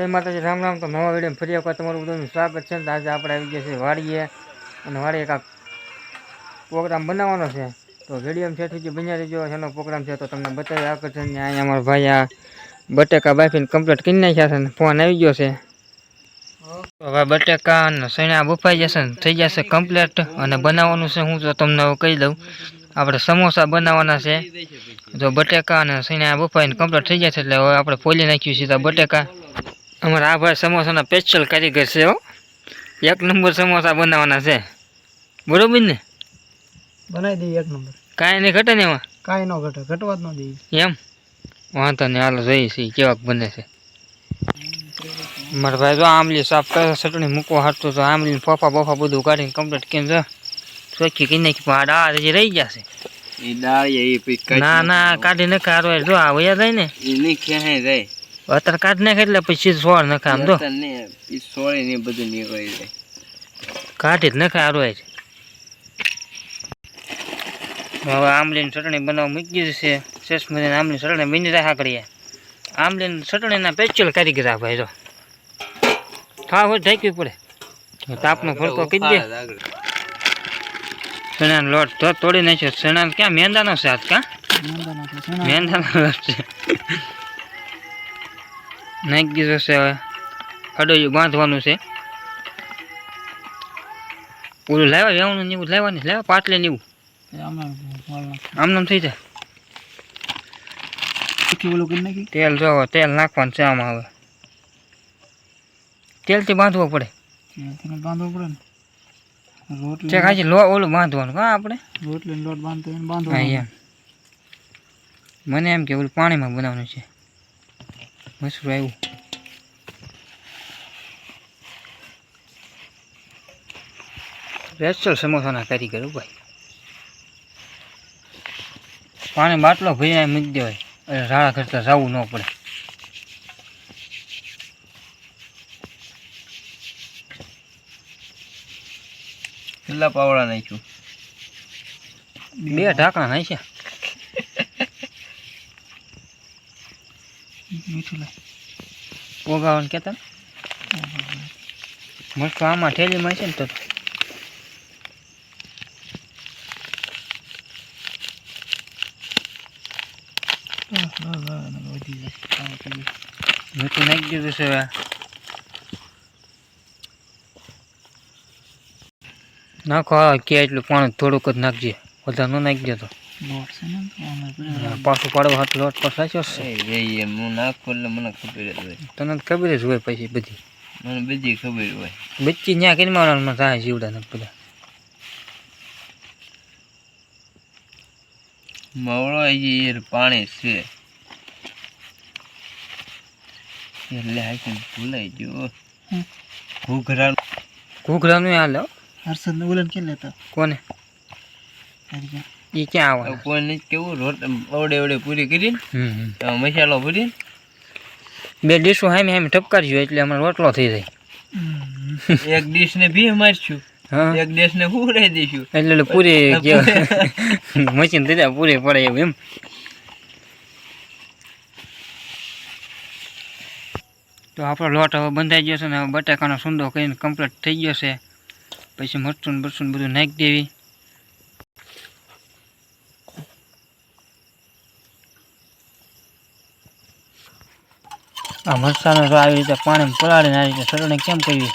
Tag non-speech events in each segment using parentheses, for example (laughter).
જય માતાજી, રામ રામ. તો નવા વીડિયો ફરી એકવાર તમારું બધાનું સ્વાગત છે. તો આજે આપણે આવી ગયા છીએ વાડીએ. અને વાડીએ કાંક પ્રોગ્રામ બનાવવાનો છે. તો વીડિયો છેઠી જે બન્યા રહેજો. એનો પ્રોગ્રામ છે તો તમને બતાવી આગળ છે. ને અહીંયા અમારા ભાઈ આ બટેકા બાફીને કમ્પ્લીટ કરી નાખ્યા છે. ને ફોન આવી ગયો છે. તો હવે બટેકા અને સણ્યા બફાઈ જશે ને થઈ જશે કમ્પ્લીટ અને બનાવવાનું છે હું તો તમને હવે કહી દઉં. આપણે સમોસા બનાવવાના છે. જો બટેકા અને સણ્યા બફાઈને કમ્પ્લીટ થઈ જશે એટલે હવે આપણે ફોલી નાખ્યું સીધા બટેકા. અમારા આ ભાઈ સમોસાના સ્પેશિયલ કારીગર છે હો. એક નંબર સમોસા બનાવવાના છે. બરોબર ને? બનાવી દઈએ એક નંબર. કાંઈ નહીં ઘટે ને એમાં? કાંઈ ન ઘટે ઘટવા જ ન દઈએ. એમ? વાંધો નહીં હાલો જોઈએ છીએ કેવાક બને છે. મારા ભાઈ જો આંબલી સાફ કરે ચટણી મૂકવા હાટતું તો આંબલી ફોફા બોફા બધું કાઢીને કમ્પ્લીટ કેમ છે ચોખ્ખી કરી નાખી પણ આ ડાળ હજી રહી જશે ના ના કાઢી નખા હારો જો આ વયા જાય ને. એ નહીં ક્યાંય જાય. અત્યારે કાઢ નાખે એટલે પછી સોળ નખા આમ તો. સોળી ને બધું નીકળી જાય કાઢી જ નખા હારો જ હવે આંબલીની ચટણી બનાવવા મૂકી દીધી છે. શેષ મજાની આમલી ચટણી બની રાખા કરીએ ચટણી ચટણીના સ્પેશિયલ કારીગર આ ભાઈ તો હા હોય ઢાંકવી પડે. તાપનો ફરકો કરી દે. ચણાનો લોટ તો તોડી નાખ્યો. ચણા ક્યાં? મેંદાનો છે સાથ કા મેંદાનો લોટ છે. નાખી દીધો છે હવે અડોયું બાંધવાનું છે. ઓલું લાવ્યા વેવણું ને એવું લાવ્યા ને? લાવ્યા પાટલે ને એવું? એ આમાં વાળ નાખ. આમ નામ થઈ જાય. તેલ જો તેલ નાખવાનું છે આમાં હવે. તેલથી બાંધવો પડે. બાંધવો પડે ને? રોટલી છે ખાલી લો ઓલું બાંધવાનું. હા આપણે? રોટલી લોટ બાંધતો મને એમ કે ઓલું પાણીમાં બનાવવાનું છે. મસરું આવ્યું સ્પેશિયલ સમોસાના કારીગર ભાઈ પાણી બાટલો ભરીને મૂકી દેવાય. એટલે રાળા કરતા જવું ન પડે. કેટલા પાવડા નાખ્યું? બે ઢાંકણા નાખ્યા. મીઠું લાય ઓગાવાનું કહેતા મસ્ત આમાં ઠેલીમાં છે ને તો. મીઠું નાખી દીધું છે નાખો કે એટલું પાણી થોડુંક જ નાખજે. વધારે ન નાખી દેતો પાછું પાડવા હાથ લોટ પર સાચો છે. હું નાખું એટલે મને ખબર જ હોય. તને ખબર જ હોય પછી બધી. મને બધી ખબર હોય. બચ્ચી ત્યાં કરી મારવાનું થાય જીવડા ને બધા. મવડો હજી યાર પાણી છે. એટલે હાકીને ભૂલાઈ ગયો. ઘૂઘરા ઘૂઘરાનું હાલ. હર્ષદને બોલે કેમ લેતા? કોને? એ ક્યાં આવે? કોઈ નથી કેવું રોટ અવડે અવડે પૂરી કરી. મસાલો પૂરી બે ડીશો હામે હામે ઠપકારજો એટલે અમારો રોટલો થઈ જાય. એક ડીશ ને ભી મારશું એક ડીશ ને પૂરાઈ દઈશું. એટલે એટલે પૂરી (laughs) મશીન થઈ જાય પૂરી પડે એવું એમ. તો આપણો લોટ હવે બંધાઈ ગયો છે ને હવે બટાકાનો સુંદો કરીને કમ્પ્લીટ થઈ ગયો છે. પછી મરચું ને બરચું બધું નાખી દેવી. આ મરચાંનો તો આવી રીતે પાણી પલાળીને આવી રીતે સરળને કેમ કરવી?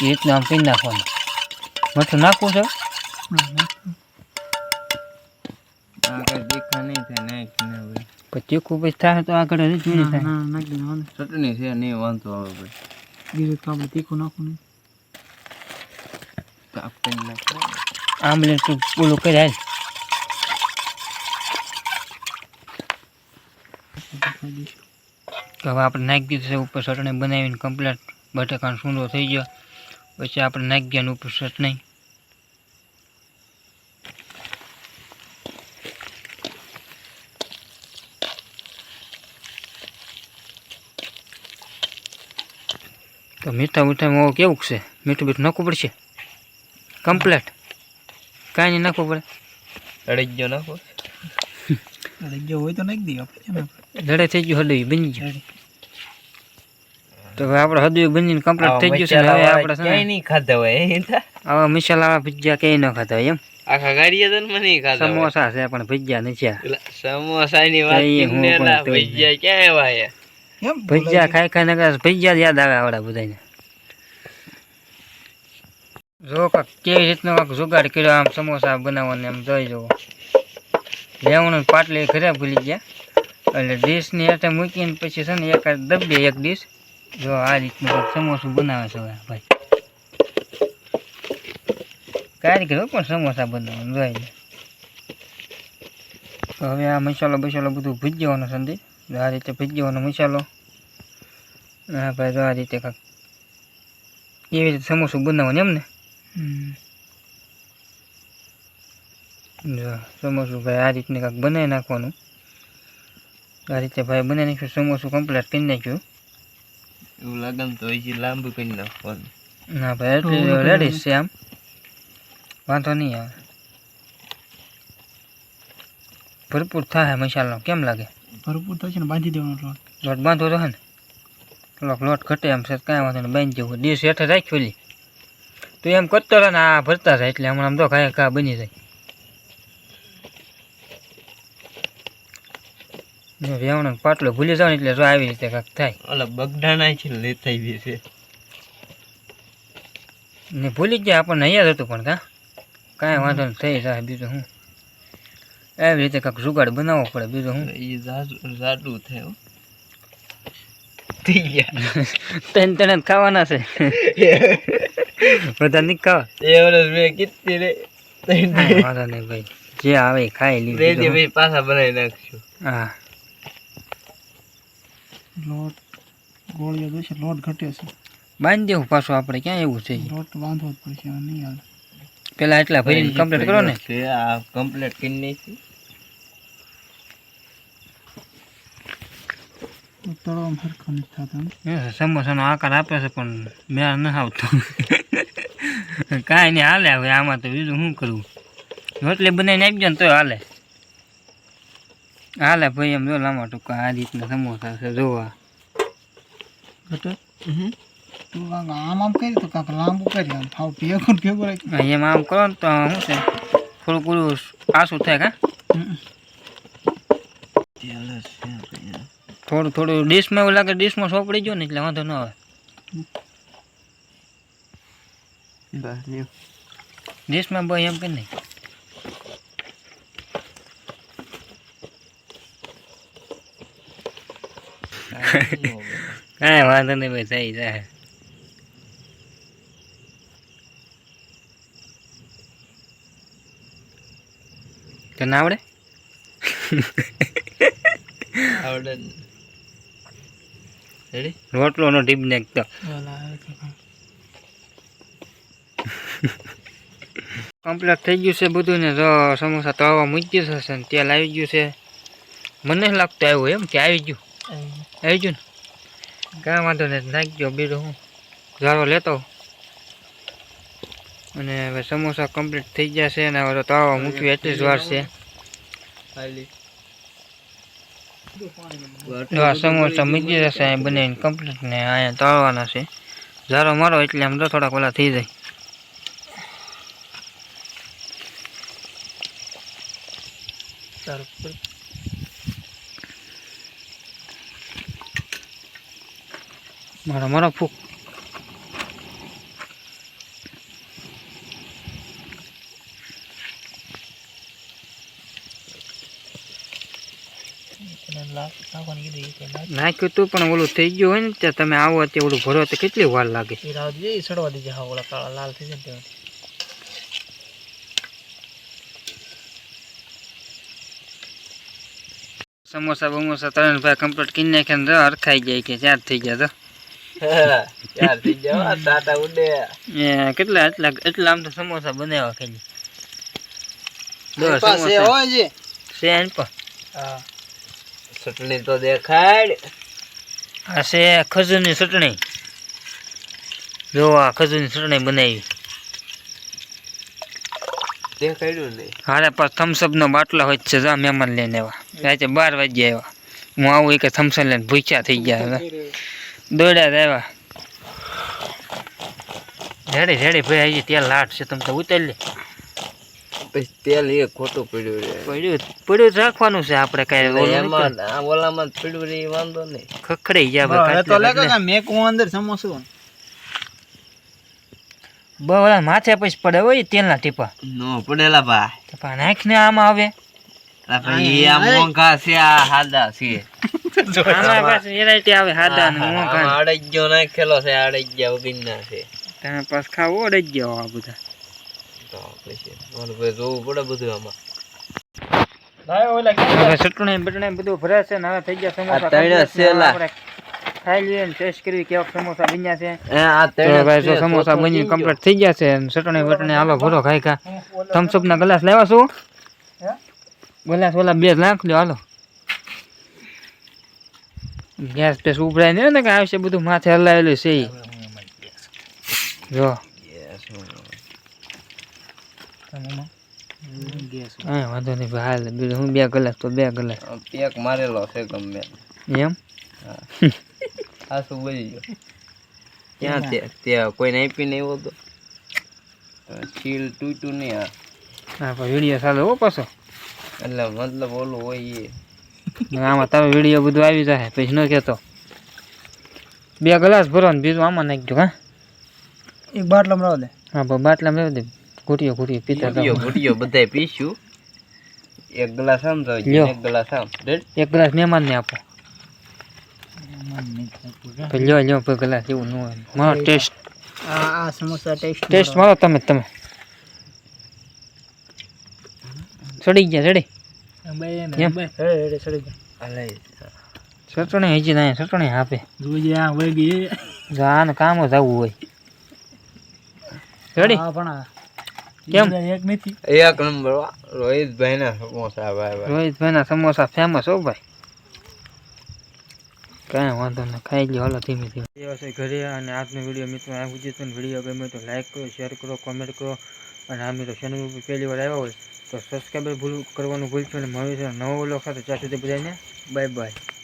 એ રીતનું આમ કરી નાખવાનું. મથું નાખવું છે? નહીં પછી તીખું પછી થાય તો આગળ જ જોઈ થાય. ચટણી છે નહીં વાંધો આવે ભાઈ. બીજું તો આપણે તીખું નાખવું નહીં. ઓલું કરી હાલ. તો હવે આપણે નાખી દીધું છે ઉપર ચટણી બનાવીને કમ્પ્લેટ બટાકાનો સૂંદો થઈ ગયો. પછી આપણે નાખી ગયા ઉપર ચટણી. તો મીઠા મીઠામાં કેવું છે? મીઠું બીઠું નાખવું પડશે? કમ્પ્લેટ કાંઈ નહીં નાખવું પડે. અડી ગયો નાખો. અડી ગયો હોય તો નાખી દઈએ આપણે. લડાઈ થઈ ગયું હડવી બની ગયું. તો હવે આપણે હદયું બનીને કમ્પ્લીટ થઈ ગયું છે હવે આપણે ક્યાંય નહીં ખાધા હોય હવે. આવા ભજીયા ક્યાંય ન ખાતા હોય એમ. આખા ગાડીએ તો મને ખાધા સમોસા છે પણ ભજીયા નથી સમોસાની વાત ભજીયા ક્યાં આવ્યા એમ ભજીયા ખાઈ ખાઈને કદાચ ભજીયા યાદ આવે આવડા બધાને જો કાંક કેવી રીતનો કાંક જુગાડ કર્યો આમ સમોસા બનાવવાને આમ જોઈ જવો લેવાનું પાટલી ખરાબ ભૂલી ગયા. એટલે ડીશની હાથે મૂકીને પછી છે ને એક દબે એક ડીશ. જો આ રીતનું સમોસું બનાવે છે ભાઈ. કારીગર પણ સમોસા બનાવવાનું જોઈ તો હવે આ મસાલો બસાલો બધું ભૂજી જવાનો સંદેશ આ રીતે ભૂજી જવાનો મસાલો. હા ભાઈ તો આ રીતે કાંક એવી રીતે સમોસું બનાવવાનું એમ ને? હમ. જો સમોસું ભાઈ આ રીતને કાંક બનાવી નાખવાનું. આ રીતે ભાઈ બનાવી નાખ્યું સમોસું કમ્પ્લીટ કરી નાખ્યું. એવું લાગે ને તો હજી લાંબુ કરી નાખવાનું. ના ભાઈ એટલી રેડી છે આમ વાંધો નહીં આવે. ભરપૂર થાય મસાલો. કેમ લાગે? ભરપૂર થશે ને બાંધી દેવાનો લોટ. લોટ બાંધવો તો હે ને. થોડોક લોટ ઘટે એમ છે કાંઈ વાંધો નહીં બાંધી જવું દિવસ હેઠળ રાખ્યું લી. તો એમ કરતો રહે ને આ ભરતા રહે એટલે હમણાં આમ તો કાંઈ ખા બની જાય. વેવણો પાટલો ભૂલી જાવ એટલે જો આવી રીતે કાંક થાય. ઓલા બગડાના છે લે થઈ ગઈ છે. ને ભૂલી ગયા આપણને અહીંયા જ હતું પણ કા? કાંઈ વાંધો નહીં થઈ જાય બીજું હું એવી રીતે કાંક જુગાડ બનાવવો પડે બીજું હું એ જાડું થાય હો. થઈ ગયા. (laughs) ત્રણ જ ખાવાના છે. (laughs) બધા નહીં ખાવા? એ વર્ષ મેં કીધી રે વાંધો નહીં ભાઈ. જે આવે ખાઈ લીધું પાછા બનાવી નાખશું. હા. લોટ ગોળીઓ જોઈશે લોટ ઘટે છે. બાંધી દેવું પાછું આપણે ક્યાં એવું છે? લોટ બાંધવો જ પડશે નહીં હાલ. પેલા એટલા ભરીને કમ્પ્લીટ કરો ને. આ કમ્પ્લીટ કરી નાખી. તો તળવામાં હરખા નથી થતા સમોસાનો આકાર આપે છે પણ મેળ ન આવતો. કાંઈ નહીં હાલે હવે આમાં તો બીજું શું કરવું? રોટલી બનાવીને આપી જાય ને તો હાલે. હાલે ભાઈ એમ જો લાંબા ટૂંકા આ રીતના સમોસા છે જોવા. તું આમ આમ કરી તો કાંક લાંબુ કરી આમ હાવ ભેગું ને ભેગું રાખી. એમ આમ કરો ને તો શું છે? થોડું પૂરું આસું થાય કા? થોડું થોડું ડીશમાં એવું લાગે ડીશમાં સોપડી ગયો ને એટલે વાંધો ન આવે. ડીશમાં ભાઈ એમ કે નહીં. કાંઈ વાંધો નહીં ભાઈ થઈ જાય તને આવડે આવડે ને. રોટલો નો ટીપ નાખતો કમ્પ્લીટ થઈ ગયું છે બધું ને તો સમોસા તળવા મૂકી જશે ને તેલ આવી ગયું છે મને લાગતું આવ્યું એમ કે આવી ગયું આવી ગયું ને કાંઈ વાંધો નહીં નાખી ગયો બીજું હું ઝાડો લેતો. અને હવે સમોસા કમ્પ્લીટ થઈ ગયા છે અને હવે તો તળવા મૂક્યું એટલી જ વાર છે. જો આ સમોસા મૂકી જશે બનાવીને કમ્પ્લીટ ને અહીંયા તળવાના છે ઝાડો મારો એટલે આમ તો થોડાક ઓલા થઈ જાય મારો મારો ફૂક. નાખ્યું તું પણ ઓલું થઈ ગયું હોય ને, ત્યાં તમે આવો ત્યાં ઓલું ભરો તો કેટલી વાર લાગે? સડવા દીજે હા ઓલા કાળા લાલ થઈ જાય ને સમોસા, બમોસા ત્રણ ભાઈ કમ્પ્લીટ કરી નાખ્યા હરખાઈ જાય કે ચાર થઈ ગયા તો. (laughs) કેટલા એટલા એટલા આમ તો સમોસા બનાવ્યા ખાલી. ચટણી તો દેખાડ. આ છે ખજૂરની ચટણી. જો આ ખજૂરની ચટણી બનાવી. દેખાડ્યું ને હારે પાસ થમ્સઅપ નો બાટલો હોય છે જા મહેમાન લઈને આવ્યા રાતે બાર વાગ્યા આવ્યા. હું આવું એક થમ્સઅપ લઈને ભૂખ્યા થઈ ગયા હવે. દોડ્યા દેવા રેડી રેડી ભાઈ આવી તેલ લાટ છે તમે તો ઉતરી તેલ એ ખોટું પડ્યું પડ્યું પડ્યું રાખવાનું છે આપણે કઈ એમાં ઓલામાં પડ્યું વાંધો નહીં. ખખડાઈ ગયા મેં તો અંદર સમોસું બવળા માથે પછી પડે હોય તેલના ટીપા. નો પડેલા ભાઈ ટીપા નાખને આમાં આવે સમોસા આ ત્રણે complete ને હવે સેલા. આપણે ખાઈ લઈએ ને ટેસ્ટ કરવી કેવા સમોસા બન્યા છે. એ આ તો ત્રણે ભાઈ જો છે, સમોસા ચોથો બની કેમ કમ્પ્લીટ થઈ ગયા છે અને ચટણી બટણી હાલો ભરો ખાઈ ખા. થમ્સઅપ ના ગ્લાસ લેવા છું ગ્લાસ ઓલા બે લાખ લ્યો હાલો ગેસ પેસ ઉભરાય ને ને કે આવશે બધું માથે હલાવેલું છે ઈ. જો હા વાંધો નહીં ભાઈ હાલ બીજું હું બે કલાક તો બે કલાક પેક મારેલો છે ગમે એમ આ શું બોલી ગયો ક્યાં તે ત્યાં કોઈને આપી નહીં આવ્યો તો સીલ તૂટ્યું નહીં આ હા પણ વીડિયો ચાલો હો પાછો એટલે મતલબ ઓલું હોય એ આમાં તારો વીડિયો બધું આવી જાય પછી ન કહેતો બે ગ્લાસ ભરો ને બીજું આમાં નાખજો હા? એક બાટલામાં રાવ દે. હા બાટલામાં રહેવા દે. ઘૂટીઓ ઘૂટીઓ પીતા ઘૂટીઓ. ગુટિયો બધાય પીશું. એક ગ્લાસ આમ તો એક ગ્લાસ આમ. એક ગ્લાસ મહેમાનને આપો. પછી લ્યો. લ્યો ગ્લાસ એવું ન હોય. મારો ટેસ્ટ. આ આ સમોસા ટેસ્ટ ટેસ્ટ મારો તમે તમે. ચડી ગયા ચડી? ચટણી હજી ના ચટણી આપે. આને કામ જ આવું હોય. ચડી. કેમ? એક નથી. એક નંબર રોહિતભાઈ ના સમોસા ભાઈ ભાઈ સમોસા ફેમસ હો ભાઈ. કાંઈ વાંધો નહીં ખાઈ હાલો ધીમે ધીમે. છે ઘરે અને આજનો વીડિયો મિત્રો આ સુધી વીડિયો ગમે તો લાઈક કરો શેર કરો કોમેન્ટ કરો. અને આ મિત્રો ચેનલ ઉપર પહેલી વાર આવ્યા હોય તો સબસ્ક્રાઈબર ભૂલ કરવાનું ભૂલશો અને મળ્યું છે નવો લોકો સાથે ત્યાં સુધી બધાને બાય બાય